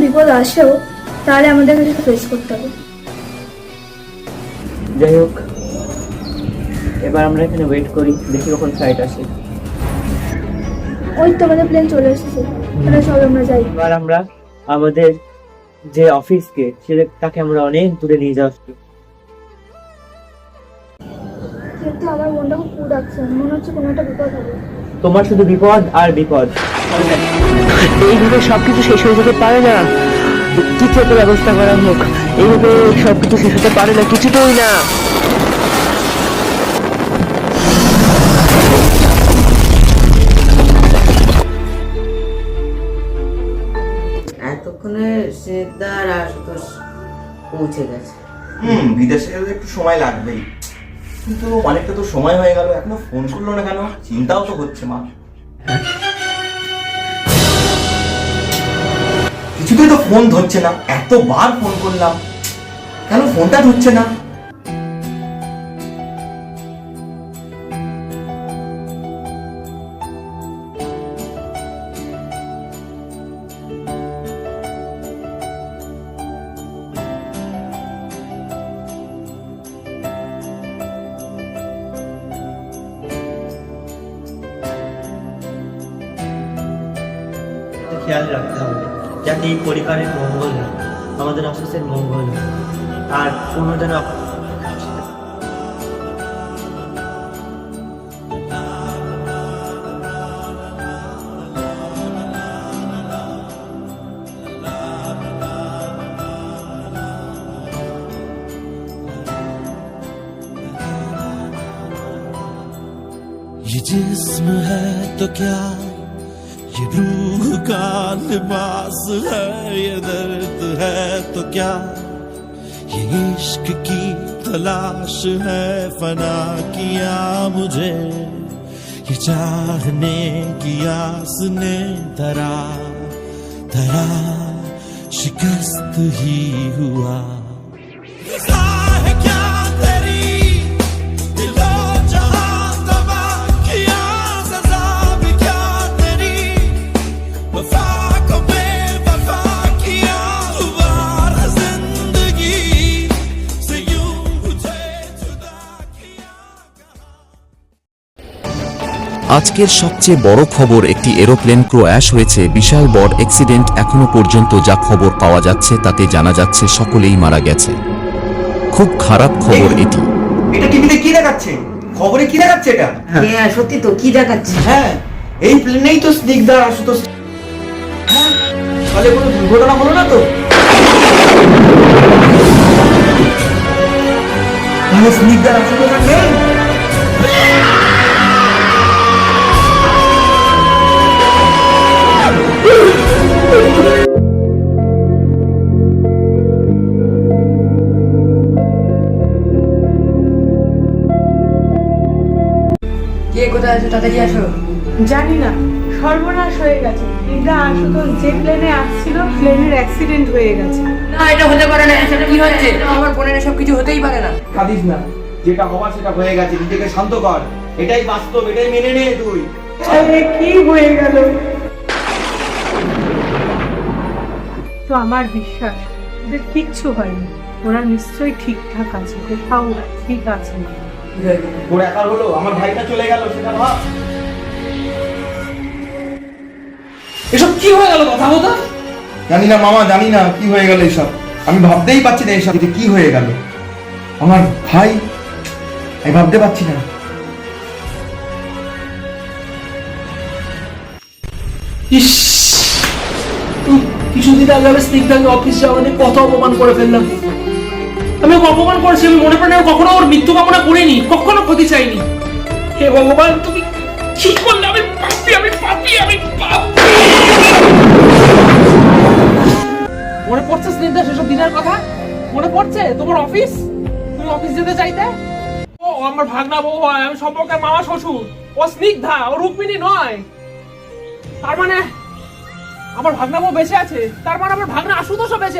বিপদ আসেও তাহলে আমাদের কাছে ফেস করতে হবে। যাই হোক এবার আমরা এখানে ওয়েট করি দেখি কখন ফ্লাইট আসে। ওই তো আমাদের প্লেন চলে এসেছে তাহলে সবাই আমরা যাই। এবার আমরা আমাদের যে অফিসকে সেটা তাকে আমরা অনেক দূরে নিয়ে যাওয়া আমার মনটা খুব ডাকছে মনে হচ্ছে কোনো একটা বিপদ হবে। তোমার শুধু বিপদ আর বিপদ। এইভাবে সবকিছু শেষ হয়ে যেতে পারে না। কিছু একটা ব্যবস্থা করা হোক? এইভাবে সবকিছু শেষ হতে পারে না কিছুতেই না। এতক্ষণে সিদ্ধার আশুতোষ পৌঁছে গেছে। হুম বিদেশে গেলে একটু সময় লাগবেই। কিন্তু অনেকটা তো সময় হয়ে গেল, এখনও ফোন করল না কেন? চিন্তাও তো হচ্ছে, মা। কিছুতেই তো ফোন ধরছে না, এতবার ফোন করলাম। কেন ফোনটা ধরছে না? খেয়াল রাখতে হবে যাতে এই পরিবারের মঙ্গল হয় আমাদের অফিসের মঙ্গল হয় আর কোনো যেন ये जिस्म है तो क्या ये रूह का लिबास है, ये दर्द है तो क्या? ये इश्क की तलाश है, फना किया मुझे। ये चाहने की आस ने धरा धरा शिकस्त ही हुआ। আজকের সবচেয়ে বড় খবর একটি এরোপ্লেন ক্র্যাশ হয়েছে। বিশাল বড় অ্যাক্সিডেন্ট এখনও পর্যন্ত যা খবর পাওয়া যাচ্ছে তাতে জানা যাচ্ছে সকলেই মারা গেছে। খুব খারাপ খবর এটি। এটা টিভিতে কি দেখাচ্ছে? খবরে কি দেখাচ্ছে এটা? হ্যাঁ সত্যি তো কি দেখাচ্ছে? হ্যাঁ এই প্লেনেই তো স্নিগ্ধা আশুতোষ। হ্যাঁ তাহলে কোনো দুর্ঘটনা হলো না তো? তাহলে স্নিগ্ধা আশুতোষ আর নেই? কে কোথায় আছে? তাড়াতাড়ি আসো। জানি না সর্বনাশ হয়ে গেছে। দিদা আশুতোষ যে প্লেনে আসছিল প্লেনের অ্যাক্সিডেন্ট হয়ে গেছে। না এটা হতে পারে না সেটা কি হচ্ছে? আমার বোনের সব কিছু হতেই পারে না। কাঁদিস না যেটা হওয়ার সেটা হয়ে গেছে নিজেকে শান্ত কর। এটাই বাস্তব এটাই মেনে নে তুই। আরে কি হয়ে গেল? তো আমার বিশ্বাস ওদের কিচ্ছু হয়নি। ওরা নিশ্চয়ই ঠিকঠাক আছে কোথাও ঠিক আছে তোর একার হলো আমার ভাইটা চলে গেল সেটা ভাব এসব কি হয়ে গেল কথা বলতো? জানি না মামা জানি না কি হয়ে গেল এসব আমি ভাবতেই পারছি না এসব যে কি হয়ে গেল। আমার ভাই আমি ভাবতে পারছি না। ইস কিছুদিন আগে আমি স্নিগ্ধাকে অফিস যাওয়া নিয়ে কত অপমান করে ফেললাম। আমি ওকে অপমান করেছি আমি মনে প্রাণে কখনো ওর মৃত্যু কামনা করিনি কখনো ক্ষতি চাইনি। হে ভগবান তুমি কি করলে? আমি পাপি আমি পাপি আমি পাপি। মনে পড়ছে স্নিগ্ধা সেসব দিনের কথা? মনে পড়ছে? তোমার অফিস? তুমি অফিস যেতে চাইতে? ও আমার ভাগনা বউ হয় আমি সম্পর্কে মামা শ্বশুর। ও স্নিগ্ধা ও রুক্মিণী নয়। তার মানে আমার ভাগনা বউ বেঁচে আছে? তার মানে আমার ভাগনা আশুতোষও বেঁচে